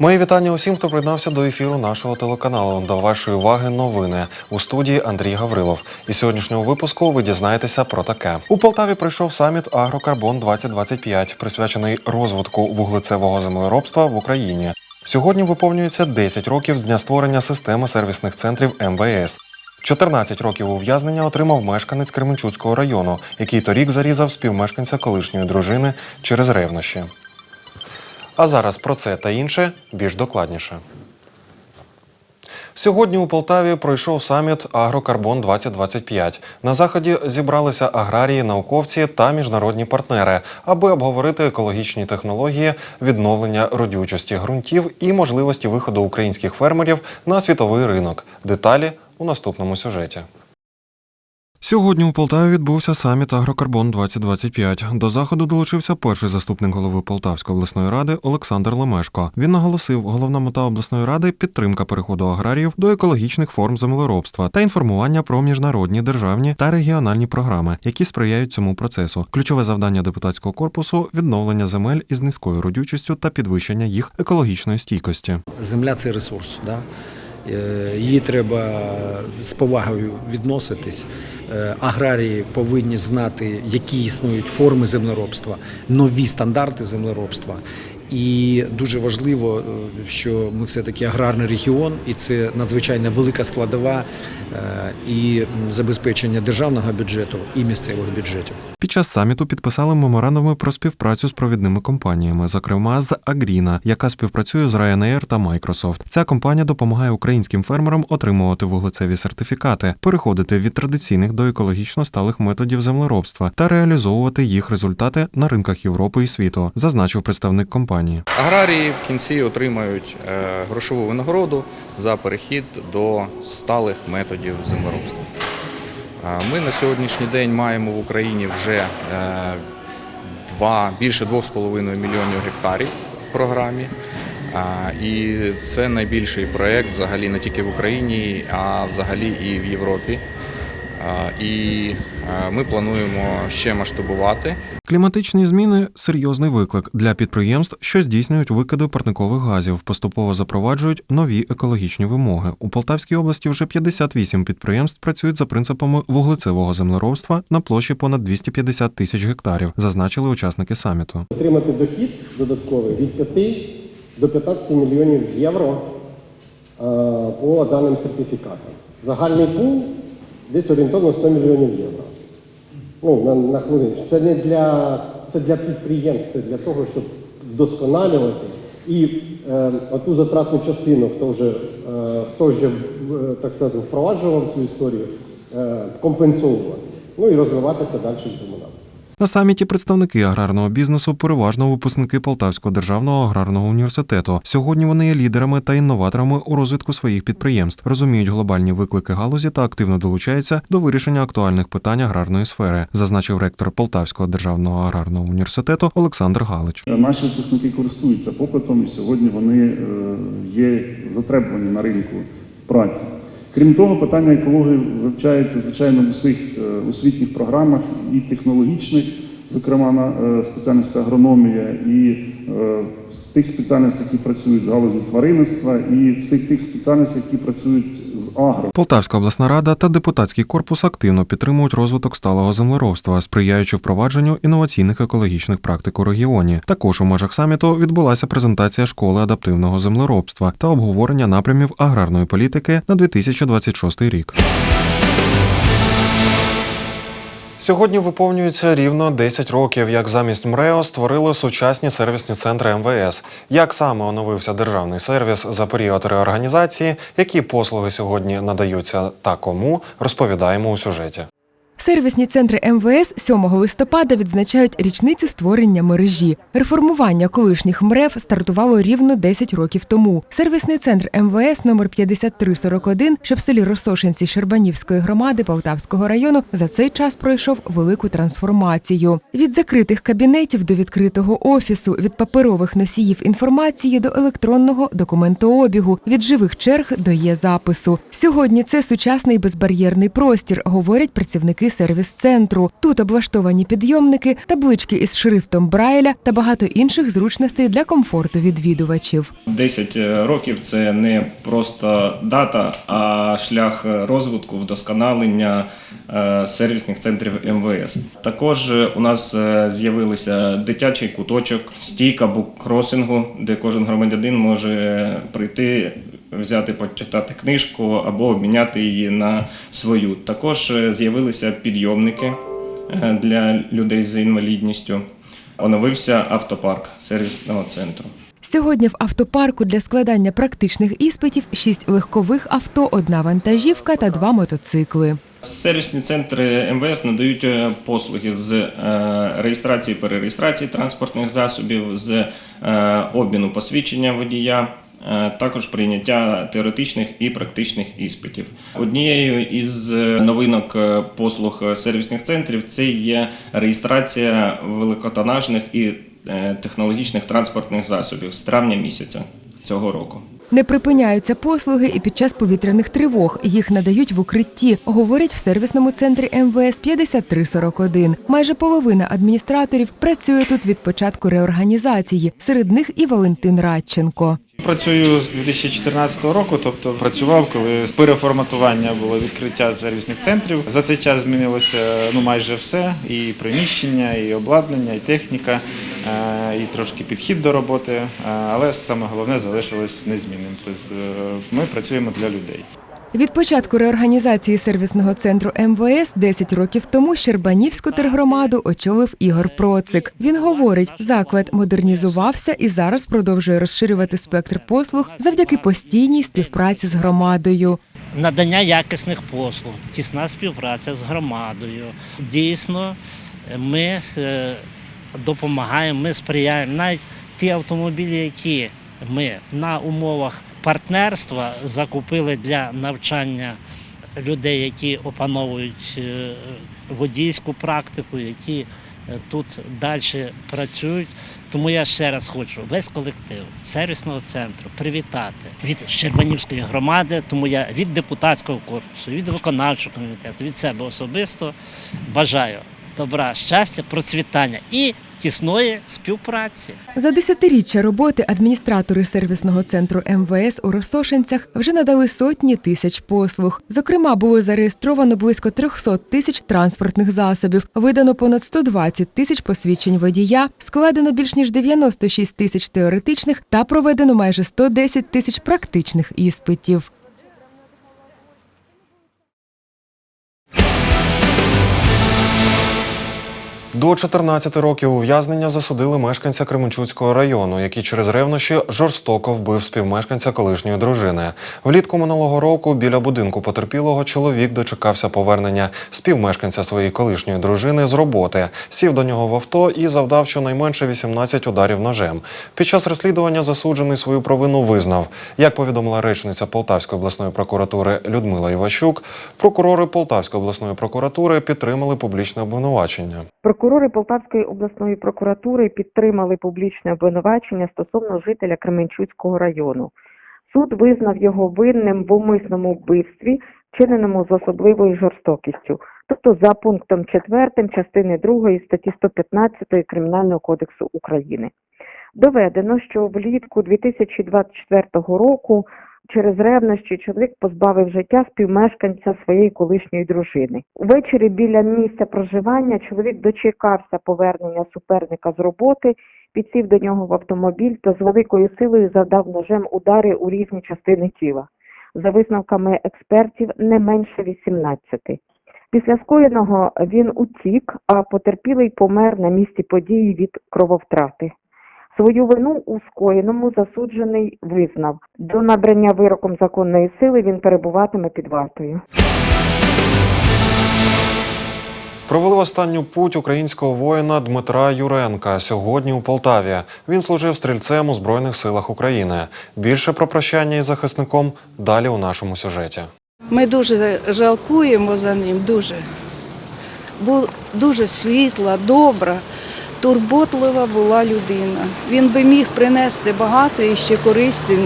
Мої вітання усім, хто приєднався до ефіру нашого телеканалу. До вашої уваги новини у студії Андрій Гаврилов. І сьогоднішнього випуску ви дізнаєтеся про таке. У Полтаві пройшов саміт Агрокарбон 2025 присвячений розвитку вуглецевого землеробства в Україні. Сьогодні виповнюється 10 років з дня створення системи сервісних центрів МВС. 14 років ув'язнення отримав мешканець Кременчуцького району, який торік зарізав співмешканця колишньої дружини через ревнощі. А зараз про це та інше більш докладніше. Сьогодні у Полтаві пройшов саміт Агрокарбон 2025 На заході зібралися аграрії, науковці та міжнародні партнери, аби обговорити екологічні технології, відновлення родючості ґрунтів і можливості виходу українських фермерів на світовий ринок. Деталі у наступному сюжеті. Сьогодні у Полтаві відбувся саміт Агрокарбон 2025 До заходу долучився перший заступник голови Полтавської обласної ради Олександр Лемешко. Він наголосив, головна мета обласної ради підтримка переходу аграріїв до екологічних форм землеробства та інформування про міжнародні державні та регіональні програми, які сприяють цьому процесу. Ключове завдання депутатського корпусу відновлення земель із низькою родючістю та підвищення їх екологічної стійкості. Земля це ресурс. Да? Е, Її треба з повагою відноситись. Е, Аграрії повинні знати, які існують форми землеробства, нові стандарти землеробства. І дуже важливо, е, що ми все-таки аграрний регіон, і це надзвичайно велика складова е, і забезпечення державного бюджету і місцевих бюджетів. Під час саміту підписали меморандуми про співпрацю з провідними компаніями, зокрема з Агріна, яка співпрацює з Ryanair та Microsoft. Ця компанія допомагає українським фермерам отримувати вуглецеві сертифікати, переходити від традиційних до екологічно сталих методів землеробства та реалізовувати їх результати на ринках Європи і світу, зазначив представник компанії. Аграрії в кінці отримають е, грошову винагороду за перехід до сталих методів землеробства. Е, Ми на сьогоднішній день маємо в Україні вже е, два, більше 2,5 мільйонів гектарів в програмі. І це найбільший проєкт взагалі не тільки в Україні, а взагалі і в Європі. І ми плануємо ще масштабувати. Кліматичні зміни серйозний виклик для підприємств, що здійснюють викиди парникових газів, поступово запроваджують нові екологічні вимоги. У Полтавській області вже 58 підприємств працюють за принципами вуглецевого землеробства на площі понад 250 тисяч гектарів, зазначили учасники саміту. отримати дохід додатковий від 5 до 15 мільйонів євро е, по даним сертифікатам. Загальний пул десь орієнтовно 100 мільйонів євро. Ну, на, на хвилинку. Це не для, це для підприємств, це для того, щоб вдосконалювати і е, оту затратну частину, хто вже, е, хто вже так сказати, впроваджував цю історію, е, компенсовувати. Ну і розвиватися далі в цьому напрямку. На саміті представники аграрного бізнесу переважно випускники Полтавського державного аграрного університету. Сьогодні вони є лідерами та інноваторами у розвитку своїх підприємств, розуміють глобальні виклики галузі та активно долучаються до вирішення актуальних питань аграрної сфери, зазначив ректор Полтавського державного аграрного університету Олександр Галич. Наші випускники користуються попитом, сьогодні вони е, є затребувані на ринку праці. Крім того, питання екології вивчається звичайно в усіх е, освітніх програмах і технологічних, зокрема на е, спеціальності агрономія, і в тих спеціальностях, які працюють з галузю тваринництва, і всіх тих спеціальностях, які працюють з агро. Полтавська обласна рада та депутатський корпус активно підтримують розвиток сталого землеробства, сприяючи впровадженню інноваційних екологічних практик у регіоні. Також у межах саміту відбулася презентація школи адаптивного землеробства та обговорення напрямів аграрної політики на 2026 рік. Сьогодні виповнюється рівно 10 років, як замість МРЕО створили сучасні сервісні центри МВС. Як саме оновився державний сервіс за період реорганізації, які послуги сьогодні надаються та кому, розповідаємо у сюжеті. Сервісні центри МВС 7 листопада відзначають річницю створення мережі. Реформування колишніх МРЕВ стартувало рівно 10 років тому. Сервісний центр МВС номер 5341, що в селі Росошинці Щербанівської громади Полтавського району, за цей час пройшов велику трансформацію. Від закритих кабінетів до відкритого офісу, від паперових носіїв інформації до електронного документообігу, від живих черг до є запису. Сьогодні це сучасний безбар'єрний простір, говорять працівники будівлі сервіс-центру. Тут облаштовані підйомники, таблички із шрифтом Брайля та багато інших зручностей для комфорту відвідувачів. 10 років це не просто дата, а шлях розвитку, вдосконалення е, сервісних центрів МВС. Також е, у нас е, з'явилися дитячий куточок, стійка буккросингу, де кожен громадянин може прийти. Взяти почитати книжку або обміняти її на свою. Також е, з'явилися підйомники е, для людей з інвалідністю. Оновився автопарк сервісного центру. Сьогодні в автопарку для складання практичних іспитів шість легкових авто, одна вантажівка та два мотоцикли. Сервісні центри МВС надають е, послуги з реєстрації перереєстрації транспортних засобів, з обміну посвідчення водія. Е, Також прийняття теоретичних і практичних іспитів. Однією із е, новинок е, послуг сервісних центрів це є реєстрація великотонажних і технологічних транспортних засобів з травня місяця цього року. Не припиняються послуги і під час повітряних тривог. Їх надають в укритті, говорять в сервісному центрі МВС 5341. Майже половина адміністраторів працює тут від початку реорганізації. Серед них і Валентин Радченко. Працюю з 2014 року, тобто працював, коли переформатування було відкриття сервісних центрів. За цей час змінилося ну майже все: і приміщення, і обладнання, і техніка, е, і трошки підхід до роботи. Е, Але саме головне залишилось незмінним. Тобто е, ми працюємо для людей. Від початку реорганізації сервісного центру МВС 10 років тому Щербанівську тергромаду очолив Ігор Процик. Він говорить, заклад модернізувався і зараз продовжує розширювати спектр послуг завдяки постійній співпраці з громадою. надання якісних послуг, тісна співпраця з громадою. Дійсно, ми е, допомагаємо, ми сприяємо. Навіть ті автомобілі, які ми на умовах партнерства закупили для навчання людей, які опановують е, водійську практику, які е, тут далі працюють. Тому я ще раз хочу весь колектив сервісного центру привітати від Щербанівської громади. Тому я від депутатського корпусу, від виконавчого комітету, від себе особисто бажаю добра, щастя, процвітання і тісної співпраці. За десятиріччя роботи адміністратори сервісного центру МВС у Росошинцях вже надали сотні тисяч послуг. Зокрема, було зареєстровано близько 300 тисяч транспортних засобів, видано понад 120 тисяч посвідчень водія, складено більш ніж 96 тисяч теоретичних та проведено майже 110 тисяч практичних іспитів. До 14 років ув'язнення засудили мешканця Кременчуцького району, який через ревнощі жорстоко вбив співмешканця колишньої дружини. Влітку минулого року біля будинку потерпілого чоловік дочекався повернення співмешканця своєї колишньої дружини з роботи, сів до нього в авто і завдав щонайменше 18 ударів ножем. Під час розслідування засуджений свою провину визнав. Як повідомила речниця Полтавської обласної прокуратури Людмила Іващук, прокурори Полтавської обласної прокуратури підтримали публічне обвинувачення. Прокурори Полтавської обласної прокуратури підтримали публічне обвинувачення стосовно жителя Кременчуцького району. Суд визнав його винним в умисному вбивстві, вчиненому з особливою жорстокістю, тобто за пунктом 4 частини 2 статті 115 Кримінального кодексу України. Доведено, що влітку 2024 року через ревнощі чоловік позбавив життя співмешканця своєї колишньої дружини. Увечері біля місця проживання чоловік дочекався повернення суперника з роботи, підсів до нього в автомобіль та з великою силою завдав ножем удари у різні частини тіла. За висновками експертів, не менше 18. Після скоєного він утік, а потерпілий помер на місці події від крововтрати. Свою вину у скоєному засуджений визнав. До набрання вироком законної сили він перебуватиме під вартою. Провели в останню путь українського воїна Дмитра Юренка сьогодні у Полтаві. Він служив стрільцем у Збройних силах України. Більше про прощання із захисником далі у нашому сюжеті. Ми дуже жалкуємо за ним, дуже. Був дуже світла, добра, турботлива була людина. Він би міг принести багато і ще користі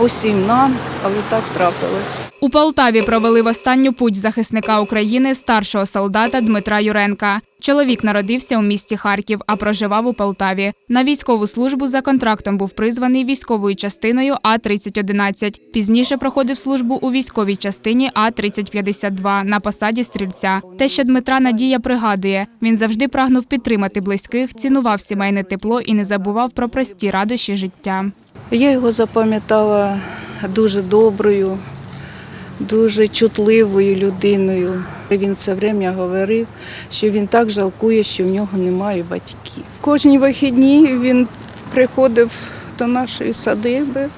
усім нам, але так трапилось. У Полтаві провели в останню путь захисника України старшого солдата Дмитра Юренка. Чоловік народився у місті Харків, а проживав у Полтаві. На військову службу за контрактом був призваний військовою частиною А-3011. Пізніше проходив службу у військовій частині А-3052 на посаді стрільця. Те, що Дмитра Надія пригадує, він завжди прагнув підтримати близьких, цінував сімейне тепло і не забував про прості радощі життя. Я його запам'ятала дуже доброю, дуже чутливою людиною. Він все время говорив, що він так жалкує, що в нього немає батьків. Кожні вихідні він приходив до нашої садиби,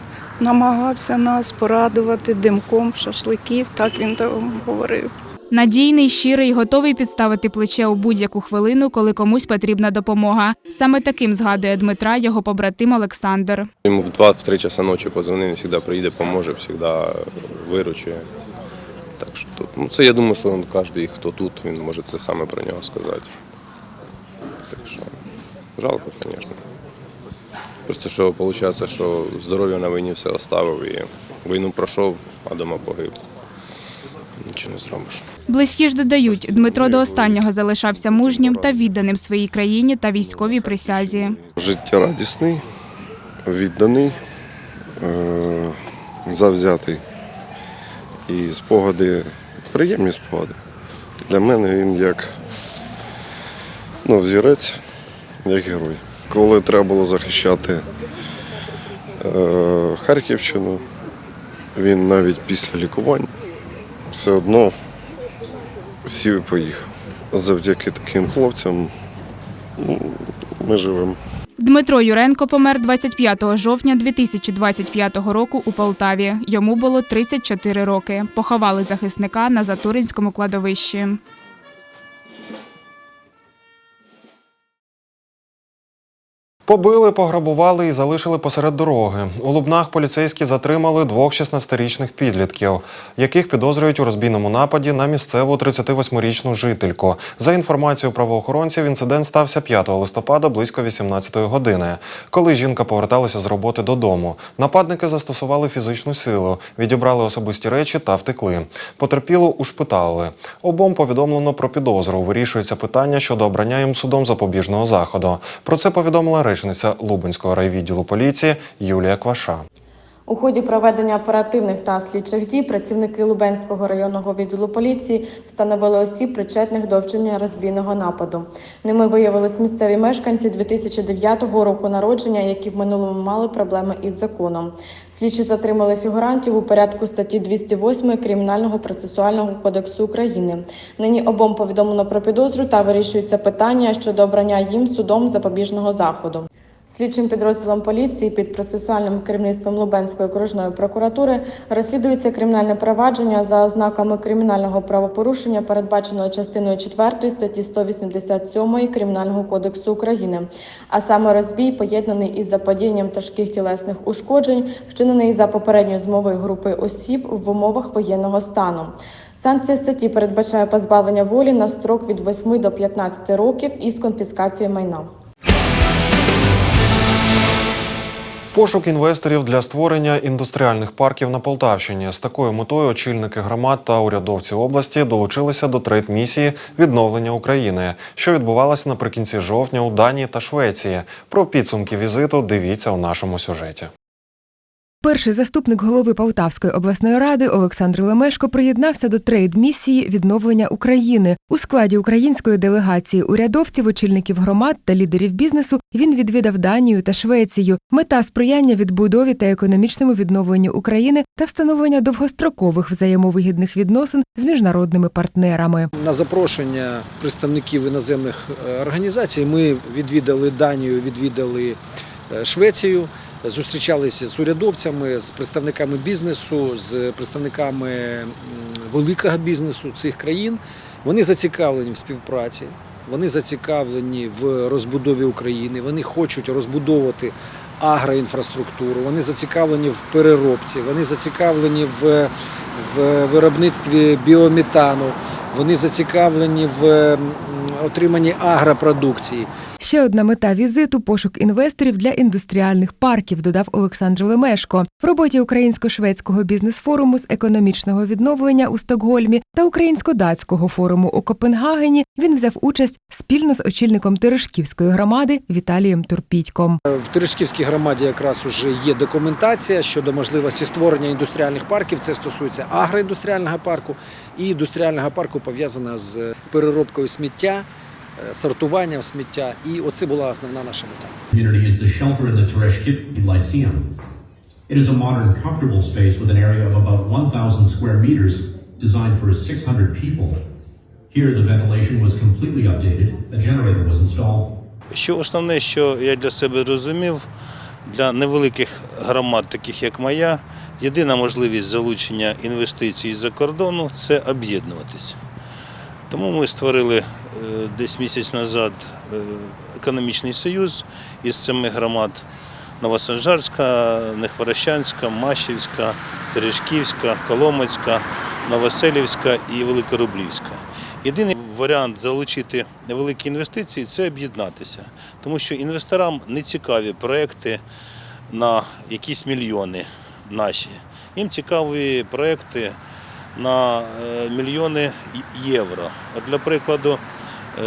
намагався нас порадувати димком шашликів, так він там говорив. Надійний, щирий, готовий підставити плече у будь-яку хвилину, коли комусь потрібна допомога. Саме таким згадує Дмитра його побратим Олександр. Ему в 2-3 часа ночі позвонив, він завжди приїде, поможе, завжди виручує. Так що ну це я думаю, що кожен, хто тут, він може це саме про нього сказати. Так що жалко, звісно. Просто що виходить, що здоров'я на війні все оставив і війну пройшов, а дома погиб. Нічого не зробиш. Близькі ж додають, Дмитро до останнього залишався мужнім та відданим своїй країні та військовій присязі. Життєрадісний, відданий, е, завзятий. І спогади, приємні спогади. Для мене він як ну, взірець, як герой. Коли треба було захищати е, Харківщину, він навіть після лікування все одно сів і поїхав. Завдяки таким хлопцям ну, ми живемо. Дмитро Юренко помер 25 жовтня 2025 року у Полтаві. Йому було 34 роки. Поховали захисника на Затуринському кладовищі. Побили, пограбували і залишили посеред дороги. У Лубнах поліцейські затримали двох 16-річних підлітків, яких підозрюють у розбійному нападі на місцеву 38-річну жительку. За інформацією правоохоронців, інцидент стався 5 листопада близько 18 години. Коли жінка поверталася з роботи додому, нападники застосували фізичну силу, відібрали особисті речі та втекли. Потерпілу ушпиталили. Обом повідомлено про підозру. Вирішується питання щодо обрання їм судом запобіжного заходу. Про це повідомила речниця Лубенського райвідділу поліції Юлія Кваша. У ході проведення оперативних та слідчих дій працівники Лубенського районного відділу поліції встановили осіб, причетних до вчинення розбійного нападу. Ними виявились місцеві мешканці 2009 року народження, які в минулому мали проблеми із законом. Слідчі затримали фігурантів у порядку статті 208 Кримінального процесуального кодексу України. Нині обом повідомлено про підозру та вирішується питання щодо обрання їм судом запобіжного заходу. Слідчим підрозділом поліції під процесуальним керівництвом Лубенської окружної прокуратури розслідується кримінальне провадження за ознаками кримінального правопорушення, передбаченого частиною 4 статті 187 Кримінального кодексу України, а саме розбій, поєднаний із заподіянням тяжких тілесних ушкоджень, вчинений за попередньою змовою групи осіб в умовах воєнного стану. Санкція статті передбачає позбавлення волі на строк від 8 до 15 років із конфіскацією майна. Пошук інвесторів для створення індустріальних парків на Полтавщині з такою метою очільники громад та урядовці області долучилися до трейд-місії відновлення України, що відбувалася наприкінці жовтня у Данії та Швеції. Про підсумки візиту дивіться у нашому сюжеті. Перший заступник голови Полтавської обласної ради Олександр Лемешко приєднався до трейд-місії відновлення України у складі української делегації урядовців, очільників громад та лідерів бізнесу. Він відвідав Данію та Швецію. Мета сприяння відбудові та економічному відновленню України та встановлення довгострокових взаємовигідних відносин з міжнародними партнерами. На запрошення представників іноземних е, організацій ми відвідали Данію, відвідали е, Швецію, зустрічалися з урядовцями, з представниками бізнесу, з представниками великого бізнесу цих країн. Вони зацікавлені в співпраці, вони зацікавлені в розбудові України, вони хочуть розбудовувати агроінфраструктуру, вони зацікавлені в переробці, вони зацікавлені в, в виробництві біометану, вони зацікавлені в отриманні агропродукції. Ще одна мета візиту пошук інвесторів для індустріальних парків, додав Олександр Лемешко. В роботі українсько-шведського бізнес-форуму з економічного відновлення у Стокгольмі та українсько-датського форуму у Копенгагені він взяв участь спільно з очільником Терешківської громади Віталієм Турпітьком. В Терешківській громаді якраз уже є документація щодо можливості створення індустріальних парків. Це стосується агроіндустріального парку і індустріального парку пов'язана з переробкою сміття, сортуванням сміття. І оце була основна наша мета. community is the shelter in the Tereshkip Lyceum. It is a modern, comfortable space with an area of about 1,000 square meters designed for 600 people. Here, the ventilation was completely updated, a generator was installed, Що основне, що я для себе зрозумів, для невеликих громад, таких як моя, єдина можливість залучення інвестицій з-за кордону це об'єднуватись. Тому ми створили е, десь місяць назад е, економічний союз із семи громад Новосанжарська, Нехворощанська, Мащівська, Терешківська, Коломацька, Новоселівська і Великорублівська. Єдиний варіант залучити невеликі інвестиції це об'єднатися, тому що інвесторам не цікаві проекти на якісь мільйони наші. Їм цікаві проекти на е, мільйони євро. От для прикладу, е,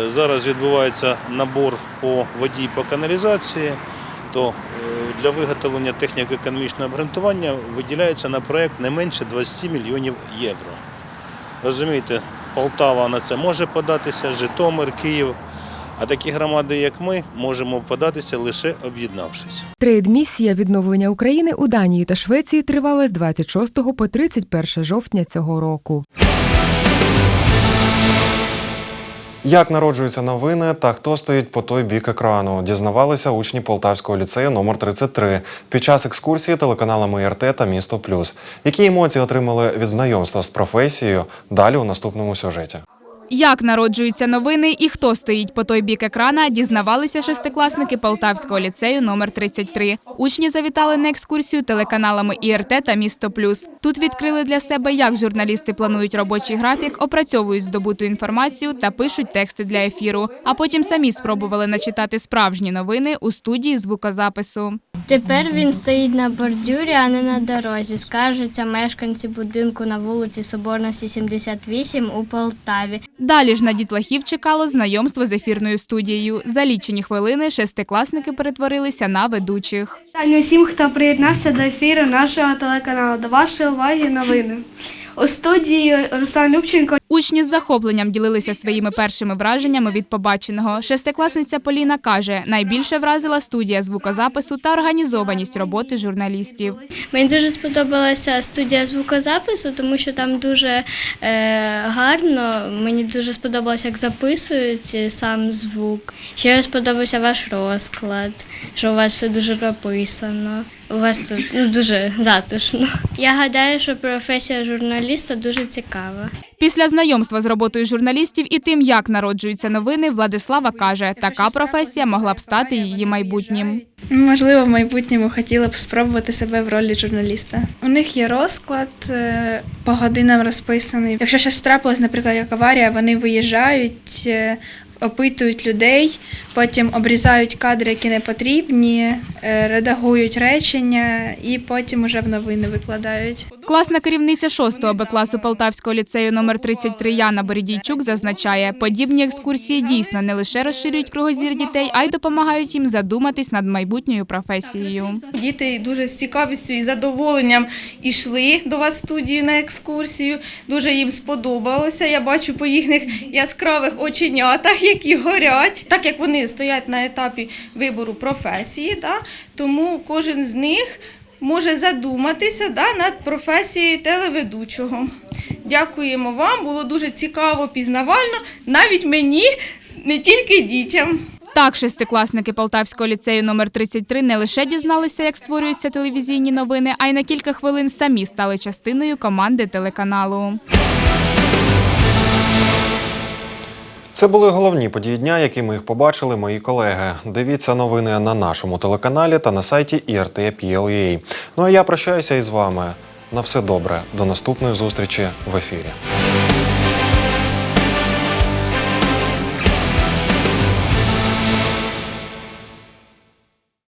зараз відбувається набор по воді по каналізації, то е, для виготовлення техніко-економічного обґрунтування виділяється на проект не менше 20 мільйонів євро. Розумієте, Полтава на це може податися, Житомир, Київ. А такі громади, як ми, можемо податися лише об'єднавшись. Трейд-місія відновлення України у Данії та Швеції тривала з 26 по 31 жовтня цього року. Як народжуються новини та хто стоїть по той бік екрану, дізнавалися учні Полтавського ліцею номер 33 під час екскурсії телеканалами РТ та Місто Плюс. Які емоції отримали від знайомства з професією? Далі у наступному сюжеті. Як народжуються новини і хто стоїть по той бік екрана, дізнавалися шестикласники Полтавського ліцею номер 33. Учні завітали на екскурсію телеканалами ІРТ та Місто Плюс. Тут відкрили для себе, як журналісти планують робочий графік, опрацьовують здобуту інформацію та пишуть тексти для ефіру. А потім самі спробували начитати справжні новини у студії звукозапису. Тепер він стоїть на бордюрі, а не на дорозі. Скаржаться мешканці будинку на вулиці Соборності 78 у Полтаві. Далі ж на дітлахів чекало знайомство з ефірною студією. За лічені хвилини шестикласники перетворилися на ведучих. Дякую всім, хто приєднався до ефіру нашого телеканалу. До вашої уваги новини. У студії Руслан Любченко. Учні з захопленням ділилися своїми першими враженнями від побаченого. Шестикласниця Поліна каже, найбільше вразила студія звукозапису та організованість роботи журналістів. Мені дуже сподобалася студія звукозапису, тому що там дуже е, гарно. Мені дуже сподобалося, як записують сам звук. Ще сподобався ваш розклад, що у вас все дуже прописано. У вас тут ну, дуже затишно. Я гадаю, що професія журналіста дуже цікава. Після знайомства з роботою журналістів і тим, як народжуються новини, Владислава каже, така професія могла б стати її майбутнім. Можливо, в майбутньому хотіла б спробувати себе в ролі журналіста. У них є розклад е, по годинам розписаний. Якщо щось трапилось, наприклад, як аварія, вони виїжджають. е, Опитують людей, потім обрізають кадри, які не потрібні, е, редагують речення і потім уже в новини викладають. Класна керівниця 6-го Б класу Полтавського ліцею номер 33 Яна Борідійчук зазначає, подібні екскурсії дійсно не лише розширюють кругозір дітей, а й допомагають їм задуматись над майбутньою професією. Діти дуже з цікавістю і задоволенням йшли до вас в студію на екскурсію. Дуже їм сподобалося. Я бачу по їхніх яскравих оченятах, які горять, так як вони стоять на етапі вибору професії, да, тому кожен з них може задуматися да, над професією телеведучого. Дякуємо вам, було дуже цікаво, пізнавально, навіть мені, не тільки дітям. Так, шестикласники Полтавського ліцею номер 33 не лише дізналися, як створюються телевізійні новини, а й на кілька хвилин самі стали частиною команди телеканалу. Це були головні події дня, які ми їх побачили, мої колеги. Дивіться новини на нашому телеканалі та на сайті IRT.PLA. Ну а я прощаюся із вами. На все добре. До наступної зустрічі в ефірі.